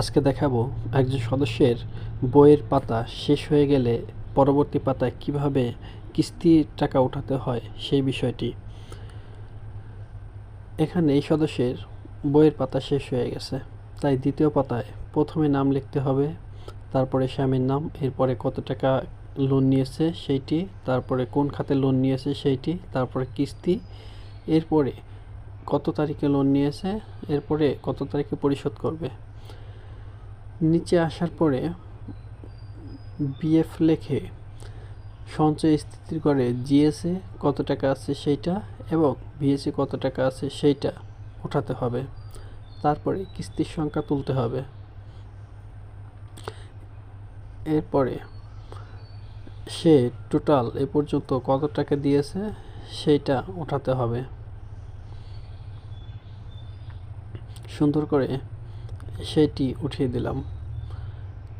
আজকে দেখাবো একজন সদস্যের বইয়ের পাতা শেষ হয়ে গেলে পরবর্তী পাতায় কীভাবে কিস্তির টাকা উঠাতে হয় সেই বিষয়টি। এখানে এই সদস্যের বইয়ের পাতা শেষ হয়ে গেছে। তাই দ্বিতীয় পাতায় প্রথমে নাম লিখতে হবে, তারপরে স্বামীর নাম, এরপরে কত টাকা লোন নিয়েছে সেইটি, তারপরে কোন খাতে লোন নিয়েছে সেইটি, তারপরে কিস্তি, এরপরে কত তারিখে লোন নিয়েছে, এরপরে কত তারিখে পরিশোধ করবে। নিচে আসার পরে বিএফ লেখে, সঞ্চয় স্থিতির করে জিএসএ কত টাকা আছে সেইটা এবং ভিএসএ কত টাকা আছে সেইটা উঠাতে হবে। তারপরে কিস্তির সংখ্যা তুলতে হবে। এরপরে সে টোটাল এ পর্যন্ত কত টাকা দিয়েছে সেইটা উঠাতে হবে। সুন্দর করে সেটি উঠিয়ে দিলাম।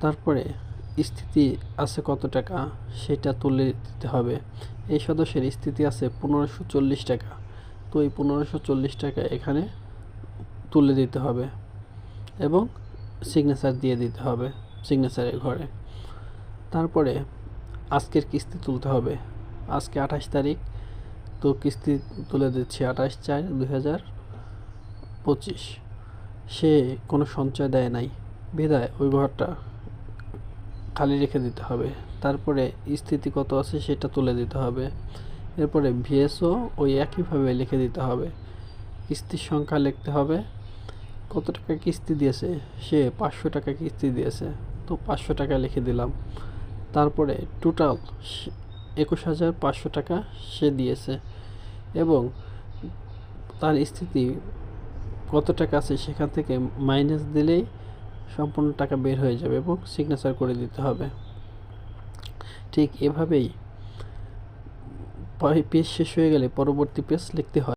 তারপরে স্থিতি আছে কত টাকা? সেটা তুলে দিতে হবে। এই সদস্যের স্থিতি আছে পনেরোশো চল্লিশ টাকা। তো এই পনেরোশো চল্লিশ টাকা এখানে তুলে দিতে হবে এবং সিগনেচার দিয়ে দিতে হবে সিগনেচারের ঘরে। তারপরে আজকের কিস্তি তুলতে হবে। আজকে আঠাশ তারিখ, তো কিস্তি তুলে দিচ্ছি আঠাশ চার দুই হাজার পঁচিশ। সে কোনো সঞ্চয় দেয় নাই। বিদায়, ওই ঘরটা খালি রেখে দিতে হবে। তারপরে স্থিতি কত আছে সেটা তুলে দিতে হবে। এরপরে ভিএসও ওই একইভাবে লিখে দিতে হবে। কিস্তির সংখ্যা লিখতে হবে। কত টাকা কিস্তি দিয়েছে? সে পাঁচশো টাকা কিস্তি দিয়েছে। তো পাঁচশো টাকা লিখে দিলাম। তারপরে টোটাল একুশ হাজার পাঁচশো টাকা সে দিয়েছে। এবং তার স্থিতি কত টাকা আছে সেখান থেকে মাইনাস দিলেই সম্পূর্ণ টাকা বের হয়ে যাবে এবং সিগনেচার করে দিতে হবে। ঠিক এভাবেই পেজ শেষ হয়ে গেলে পরবর্তী পেজ লিখতে হয়।